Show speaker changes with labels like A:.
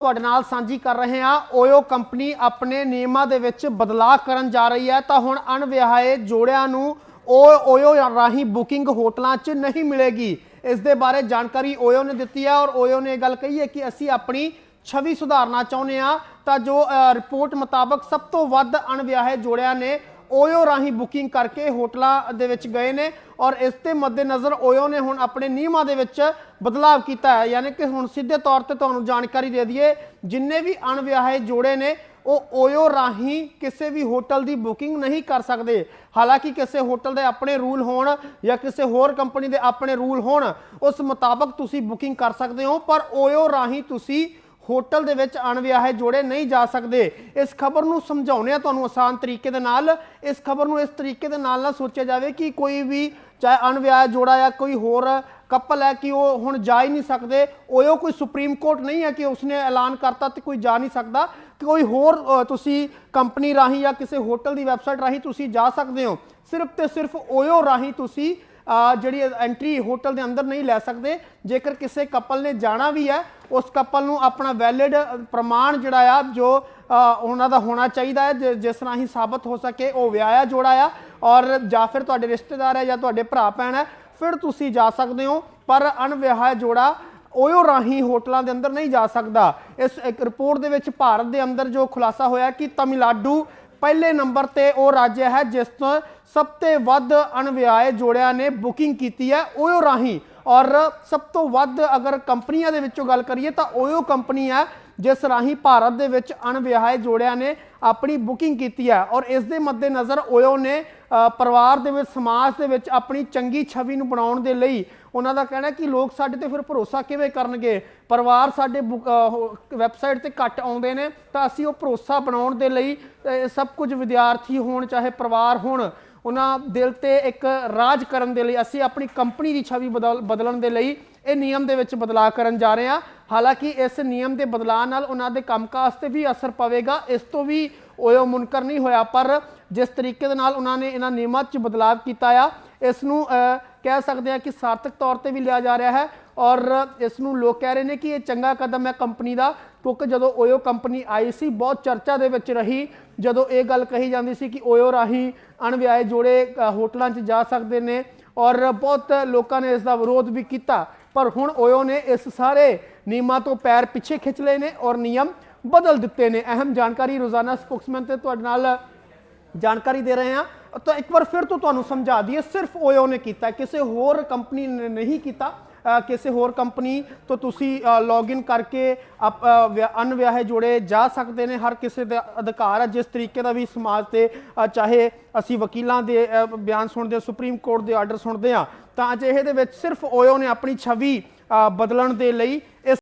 A: ਤੁਹਾਡੇ ਨਾਲ ਸਾਂਝੀ ਕਰ ਰਹੇ ਹਾਂ। ਓਯੋ ਕੰਪਨੀ ਆਪਣੇ ਨਿਯਮਾਂ ਦੇ ਵਿੱਚ ਬਦਲਾਅ ਕਰਨ ਜਾ ਰਹੀ ਹੈ। ਤਾਂ ਹੁਣ ਅਣਵਿਆਹੇ ਜੋੜਿਆਂ ਨੂੰ ਓ ਓਯੋ ਰਾਹੀਂ ਬੁਕਿੰਗ ਹੋਟਲਾਂ 'ਚ ਨਹੀਂ ਮਿਲੇਗੀ। ਇਸ ਦੇ ਬਾਰੇ ਜਾਣਕਾਰੀ ਓਯੋ ਨੇ ਦਿੱਤੀ ਹੈ ਔਰ ਓਯੋ ਨੇ ਇਹ ਗੱਲ ਕਹੀ ਹੈ ਕਿ ਅਸੀਂ ਆਪਣੀ ਛਵੀ ਸੁਧਾਰਨਾ ਚਾਹੁੰਦੇ ਹਾਂ। ਤਾਂ ਜੋ ਰਿਪੋਰਟ ਮੁਤਾਬਕ ਸਭ ਤੋਂ ਵੱਧ ਅਣਵਿਆਹੇ ਜੋੜਿਆਂ ਨੇ ਓਯੋ ਰਾਹੀਂ ਬੁਕਿੰਗ ਕਰਕੇ ਹੋਟਲਾਂ ਦੇ ਵਿੱਚ ਗਏ ਨੇ ਔਰ ਇਸ ਦੇ ਮੱਦੇਨਜ਼ਰ ਓਯੋ ਨੇ ਹੁਣ ਆਪਣੇ ਨਿਯਮਾਂ ਦੇ ਵਿੱਚ ਬਦਲਾਅ ਕੀਤਾ ਹੈ। ਯਾਨੀ ਕਿ ਹੁਣ ਸਿੱਧੇ ਤੌਰ ਤੇ ਤੁਹਾਨੂੰ ਜਾਣਕਾਰੀ ਦੇ ਦਈਏ, ਜਿੰਨੇ ਵੀ ਅਣਵਿਆਹੇ ਜੋੜੇ ਨੇ, ਉਹ ਓਯੋ ਰਾਹੀਂ ਕਿਸੇ ਵੀ ਹੋਟਲ ਦੀ ਬੁਕਿੰਗ ਨਹੀਂ ਕਰ ਸਕਦੇ। ਹਾਲਾਂਕਿ ਕਿਸੇ ਹੋਟਲ ਦੇ ਆਪਣੇ ਰੂਲ ਹੋਣ ਜਾਂ ਕਿਸੇ ਹੋਰ ਕੰਪਨੀ ਦੇ ਆਪਣੇ ਰੂਲ ਹੋਣ, ਉਸ ਮੁਤਾਬਕ ਤੁਸੀਂ ਬੁਕਿੰਗ ਕਰ ਸਕਦੇ ਹੋ, ਪਰ ਓਯੋ ਰਾਹੀਂ ਤੁਸੀਂ ਹੋਟਲ ਦੇ ਵਿੱਚ ਅਣਵਿਆਹੇ ਜੋੜੇ ਨਹੀਂ ਜਾ ਸਕਦੇ। ਇਸ ਖਬਰ ਨੂੰ ਸਮਝਾਉਣੇ ਆ ਤੁਹਾਨੂੰ ਆਸਾਨ ਤਰੀਕੇ ਦੇ ਨਾਲ, ਇਸ ਖਬਰ ਨੂੰ ਇਸ ਤਰੀਕੇ ਦੇ ਨਾਲ ਨਾ ਸੋਚਿਆ ਜਾਵੇ ਕਿ ਕੋਈ ਵੀ ਚਾਹੇ ਅਣਵਿਆਹ ਜੋੜਾ ਜਾਂ ਕੋਈ ਹੋਰ ਕਪਲ ਹੈ ਕਿ ਉਹ ਹੁਣ ਜਾ ਹੀ ਨਹੀਂ ਸਕਦੇ। ਉਹ ਕੋਈ ਸੁਪਰੀਮ ਕੋਰਟ ਨਹੀਂ ਹੈ ਕਿ ਉਸਨੇ ਐਲਾਨ ਕਰਤਾ ਤੇ ਕੋਈ ਜਾ ਨਹੀਂ ਸਕਦਾ। ਕੋਈ ਹੋਰ ਤੁਸੀਂ ਕੰਪਨੀ ਰਾਹੀਂ ਜਾਂ ਕਿਸੇ ਹੋਟਲ ਦੀ ਵੈਬਸਾਈਟ ਰਾਹੀਂ ਤੁਸੀਂ ਜਾ ਸਕਦੇ ਹੋ। ਸਿਰਫ ਤੇ ਸਿਰਫ ਓਯੋ ਰਾਹੀਂ ਤੁਸੀਂ ਜਿਹੜੀ ਐਂਟਰੀ ਹੋਟਲ ਦੇ ਅੰਦਰ ਨਹੀਂ ਲੈ ਸਕਦੇ। ਜੇਕਰ ਕਿਸੇ ਕਪਲ ਨੇ ਜਾਣਾ ਵੀ ਹੈ, ਉਸ ਕਪਲ ਨੂੰ ਆਪਣਾ ਵੈਲਿਡ ਪ੍ਰਮਾਣ ਜਿਹੜਾ ਆ, ਜੋ ਉਹਨਾਂ ਦਾ ਹੋਣਾ ਚਾਹੀਦਾ ਹੈ, ਜਿ- ਜਿਸ ਰਾਹੀਂ ਸਾਬਤ ਹੋ ਸਕੇ, ਉਹ ਵਿਆਹਿਆ ਜੋੜਾ ਆ, ਔਰ ਜਾਂ ਫਿਰ ਤੁਹਾਡੇ ਰਿਸ਼ਤੇਦਾਰ ਹੈ ਜਾਂ ਤੁਹਾਡੇ ਭਰਾ ਭੈਣ ਹੈ, ਫਿਰ ਤੁਸੀਂ ਜਾ ਸਕਦੇ ਹੋ, ਪਰ ਅਣਵਿਆਹਿਆ ਜੋੜਾ ਓਯੋ ਰਾਹੀਂ ਹੋਟਲਾਂ ਦੇ ਅੰਦਰ ਨਹੀਂ ਜਾ ਸਕਦਾ। ਇਸ ਇੱਕ ਰਿਪੋਰਟ ਦੇ ਵਿੱਚ ਭਾਰਤ ਦੇ ਅੰਦਰ ਜੋ ਖੁਲਾਸਾ ਹੋਇਆ ਕਿ ਤਮਿਲਨਾਡੂ ਪਹਿਲੇ ਨੰਬਰ ਤੇ ਉਹ ਰਾਜ ਹੈ ਜਿਸ ਤੋਂ ਸਭ ਤੋਂ ਵੱਧ ਅਣਵਿਆਏ ਜੋੜਿਆਂ ਨੇ ਬੁਕਿੰਗ ਕੀਤੀ ਹੈ ਉਹ ਰਾਹੀਂ। ਔਰ ਸਭ ਤੋਂ ਵੱਧ ਅਗਰ ਕੰਪਨੀਆਂ ਦੇ ਵਿੱਚੋਂ ਗੱਲ ਕਰੀਏ ਤਾਂ ਓਯੋ ਕੰਪਨੀ ਹੈ ਜਿਸ ਰਾਹੀਂ ਭਾਰਤ ਦੇ ਵਿੱਚ ਅਣਵਿਆਹੇ ਜੋੜਿਆਂ ਨੇ ਆਪਣੀ ਬੁਕਿੰਗ ਕੀਤੀ ਹੈ ਔਰ ਇਸ ਦੇ ਮੱਦੇਨਜ਼ਰ ਓਯੋ ਨੇ ਪਰਿਵਾਰ ਦੇ ਵਿੱਚ ਸਮਾਜ ਦੇ ਵਿੱਚ ਆਪਣੀ ਚੰਗੀ ਛਵੀ ਨੂੰ ਬਣਾਉਣ ਦੇ ਲਈ ਉਹਨਾਂ ਦਾ ਕਹਿਣਾ ਕਿ ਲੋਕ ਸਾਡੇ ਤੇ ਫਿਰ ਭਰੋਸਾ ਕਿਵੇਂ ਕਰਨਗੇ? ਪਰਿਵਾਰ ਸਾਡੇ ਵੈਬਸਾਈਟ ਤੇ ਘੱਟ ਆਉਂਦੇ ਨੇ ਤਾਂ ਅਸੀਂ ਉਹ ਭਰੋਸਾ ਬਣਾਉਣ ਦੇ ਲਈ ਅ, ਸਭ ਕੁਝ ਵਿਦਿਆਰਥੀ ਹੋਣ ਚਾਹੇ ਪਰਿਵਾਰ ਹੋਣ ਉਹਨਾਂ ਦਿਲ ਤੇ ਇੱਕ ਰਾਜ ਕਰਨ ਦੇ ਲਈ ਅਸੀਂ ਆਪਣੀ ਕੰਪਨੀ ਦੀ ਛਵੀ ਬਦਲ- ਬਦਲਣ ਦੇ ਲਈ ਇਹ ਨਿਯਮ ਦੇ ਵਿੱਚ ਬਦਲਾਅ ਕਰਨ ਜਾ ਰਹੇ ਹਾਂ। ਹਾਲਾਂਕਿ ਇਸ ਨਿਯਮ ਦੇ ਬਦਲਾਅ ਨਾਲ ਉਹਨਾਂ ਦੇ ਕੰਮਕਾਜ ਤੇ ਵੀ ਅਸਰ ਪਵੇਗਾ, ਇਸ ਤੋਂ ਵੀ ਓਯੋ ਮੁਨਕਰ ਨਹੀਂ ਹੋਇਆ, ਪਰ ਜਿਸ ਤਰੀਕੇ ਦੇ ਨਾਲ ਉਹਨਾਂ ਨੇ ਇਹਨਾਂ ਨਿਯਮਾਂ 'ਚ ਬਦਲਾਅ ਕੀਤਾ ਆ, ਇਸ ਨੂੰ ਕਹਿ ਸਕਦੇ ਹਾਂ ਕਿ ਸਾਰਥਕ ਤੌਰ ਤੇ ਵੀ ਲਿਆ ਜਾ ਰਿਹਾ ਹੈ ਔਰ ਇਸ ਨੂੰ ਲੋਕ ਕਹਿ ਰਹੇ ਨੇ ਕਿ ਇਹ ਚੰਗਾ ਕਦਮ ਹੈ ਕੰਪਨੀ ਦਾ, ਕਿਉਂਕਿ ਜਦੋਂ ਓਯੋ ਕੰਪਨੀ ਆਈ ਸੀ, ਬਹੁਤ ਚਰਚਾ ਦੇ ਵਿੱਚ ਰਹੀ, ਜਦੋਂ ਇਹ ਗੱਲ ਕਹੀ ਜਾਂਦੀ ਸੀ ਕਿ ਓਯੋ ਰਾਹੀਂ ਅਣਵਿਆਏ ਜੋੜੇ ਹੋਟਲਾਂ 'ਚ ਜਾ ਸਕਦੇ ਨੇ ਔਰ ਬਹੁਤ ਲੋਕਾਂ ਨੇ ਇਸ ਦਾ ਵਿਰੋਧ ਵੀ ਕੀਤਾ, ਪਰ ਹੁਣ ਓਯੋ ਨੇ ਇਸ ਸਾਰੇ ਨਿਯਮਾਂ ਤੋਂ ਪੈਰ ਪਿੱਛੇ ਖਿੱਚ ਲਏ ਨੇ ਔਰ ਨਿਯਮ ਬਦਲ ਦਿੱਤੇ ਨੇ। ਅਹਿਮ ਜਾਣਕਾਰੀ ਰੋਜ਼ਾਨਾ ਸਪੋਕਸਮੈਨ ਤੇ ਤੁਹਾਡੇ ਨਾਲ ਜਾਣਕਾਰੀ ਦੇ ਰਹੇ ਹਾਂ। ਤਾਂ ਇੱਕ ਵਾਰ ਫਿਰ ਤੋਂ ਤੁਹਾਨੂੰ ਸਮਝਾ ਦਈਏ, ਸਿਰਫ ਓਯੋ ਨੇ ਕੀਤਾ ਕਿਸੇ ਹੋਰ ਕੰਪਨੀ ਨੇ ਨਹੀਂ ਕੀਤਾ। ਕਿਸੇ ਹੋਰ ਕੰਪਨੀ ਤੋਂ ਤੁਸੀਂ ਲੌਗਇਨ ਕਰਕੇ ਆਪ- ਅਣਵਿਆਹੇ ਜੋੜੇ ਜਾ ਸਕਦੇ ਨੇ। ਹਰ ਕਿਸੇ ਦਾ ਅਧਿਕਾਰ ਹੈ। ਜਿਸ ਤਰੀਕੇ ਦਾ ਵੀ ਸਮਾਜ ਤੇ ਚਾਹੇ ਅਸੀਂ ਵਕੀਲਾਂ ਦੇ ਬਿਆਨ ਸੁਣਦੇ ਹਾਂ, ਸੁਪਰੀਮ ਕੋਰਟ ਦੇ ਆਰਡਰ ਸੁਣਦੇ ਹਾਂ, ਤਾਂ ਅਜਿਹੇ ਦੇ ਵਿੱਚ ਸਿਰਫ ਓਯੋ ਨੇ ਆਪਣੀ ਛਵੀ ਬਦਲਣ ਦੇ ਲਈ ਇਸ